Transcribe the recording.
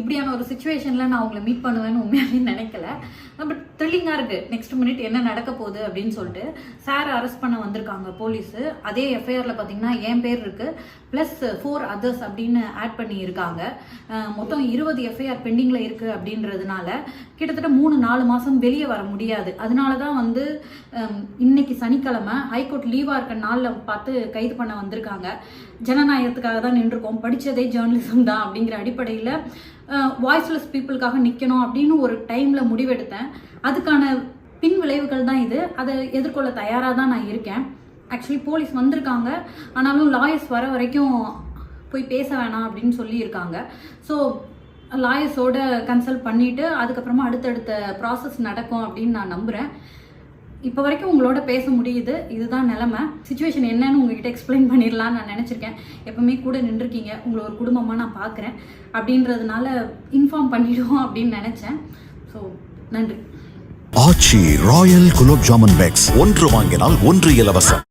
இப்படியான ஒரு சுச்சுவேஷனில் நான் அவங்களை மீட் பண்ணுவேன்னு உண்மையாவே நினைக்கல. பட் த்ரில்லிங்காக இருக்குது நெக்ஸ்ட் மினிட் என்ன நடக்க போகுது அப்படின்னு சொல்லிட்டு சார் அரெஸ்ட் பண்ண வந்திருக்காங்க போலீஸு அதே எஃப்ஐஆரில் பார்த்தீங்கன்னா என் பேர் இருக்குது ப்ளஸ் ஃபோர் அதர்ஸ் அப்படின்னு ஆட் பண்ணி இருக்காங்க மொத்தம் இருபது எஃப்ஐஆர் பெண்டிங்கில் இருக்குது அப்படின்றதுனால கிட்டத்தட்ட மூணு நாலு மாதம் வெளியே வர முடியாது. அதனால தான் வந்து இன்னைக்கு சனிக்கிழமை ஹைகோர்ட் லீவாக இருக்க நாளில் பார்த்து கைது பண்ண வந்திருக்காங்க. ஜனநாயகத்துக்காக தான் நின்றுருக்கோம். படித்ததே ஜேர்னலிசம் தான் அப்படிங்கிற அடிப்படையில் வாய்ஸ்லெஸ் பீப்புளுக்காக நிற்கணும் அப்படின்னு ஒரு டைமில் முடிவெடுத்தேன். அதுக்கான பின் விளைவுகள் தான் இது. அதை எதிர்கொள்ள தயாராக தான் நான் இருக்கேன். ஆக்சுவலி போலீஸ் வந்திருக்காங்க. ஆனாலும் லாயர்ஸ் வர வரைக்கும் போய் பேச வேணாம் அப்படின்னு சொல்லியிருக்காங்க. ஸோ லாயர்ஸோட கன்சல்ட் பண்ணிவிட்டு அதுக்கப்புறமா அடுத்தடுத்த ப்ராசஸ் நடக்கும் அப்படின்னு நான் நம்புகிறேன் இப்போ வரைக்கும் உங்களோட பேச முடியுது. இதுதான் நிலமை. சுச்சுவேஷன் என்னன்னு உங்ககிட்ட எக்ஸ்பிளைன் பண்ணிடலாம் நான் நினச்சிருக்கேன். எப்பவுமே கூட நின்றுருக்கீங்க. உங்களை ஒரு குடும்பமாக நான் பார்க்குறேன் அப்படின்றதுனால இன்ஃபார்ம் பண்ணிடுவோம் அப்படின்னு நினச்சேன். ஸோ நன்றி. Aachi royal gulab jamun packs. ஒன்று வாங்கினால் ஒன்று இலவசம்.